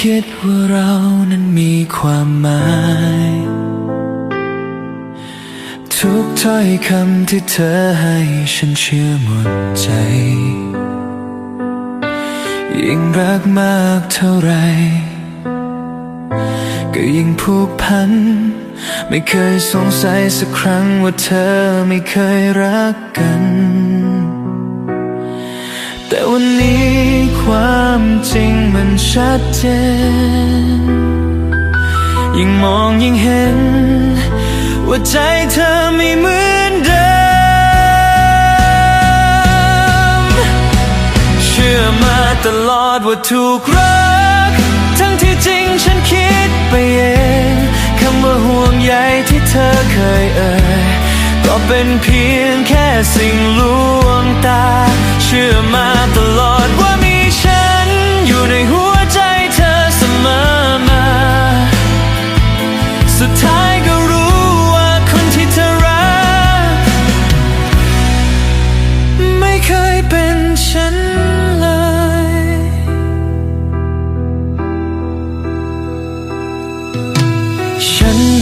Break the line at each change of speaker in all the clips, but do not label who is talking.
คิดว่าเรานั้นมีความหมาย ทุกถ้อยคำที่เธอให้ฉันเชื่อหมดใจ ยิ่งรักมากเท่าไร ก็ยิ่งผูกพัน ไม่เคยสงสัยสักครั้งว่าเธอไม่เคยรักกัน ความจริงมันชัดเจน ยิ่งมองยิ่งเห็น ว่าใจเธอไม่เหมือนเดิม เชื่อมาตลอดว่าถูกรัก ทั้งที่จริงฉันคิดไปเองคำว่าห่วงใยที่เธอเคยเอ่ยก็เป็นเพียงแค่สิ่งลวงตา เชื่อมาตลอดว่ามี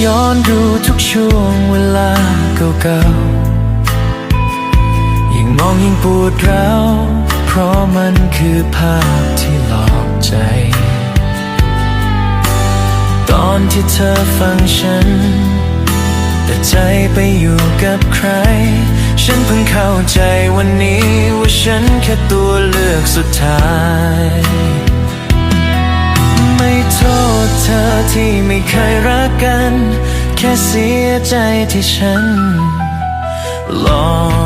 ย้อนดูทุกช่วงเวลาเก่าๆ ยิ่งมองยิ่งปวดร้าว เพราะมันคือภาพที่หลอกใจ ตอนที่เธอฟังฉัน แต่ใจไปอยู่กับใคร ฉันเพิ่งเข้าใจวันนี้ว่าฉันแค่ตัวเลือกสุดท้าย ไม่โทษ เธอที่ไม่เคยรักกัน แค่เสียใจที่ฉันหลอก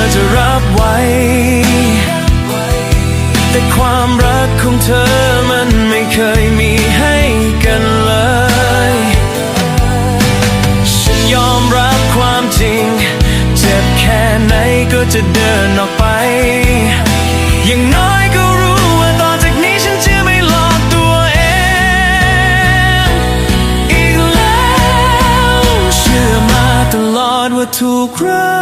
อจะรับไว้ แต่ความรักของเธอมันไม่เคยมีให้กันเลย ฉันยอมรับความจริง เจ็บแค่ไหนก็จะเดินออกไป อย่างน้อยก็รู้ว่าต่อจากนี้ฉันจะไม่หลอกตัวเอง อีกแล้ว เชื่อมาตลอดว่าถูกรั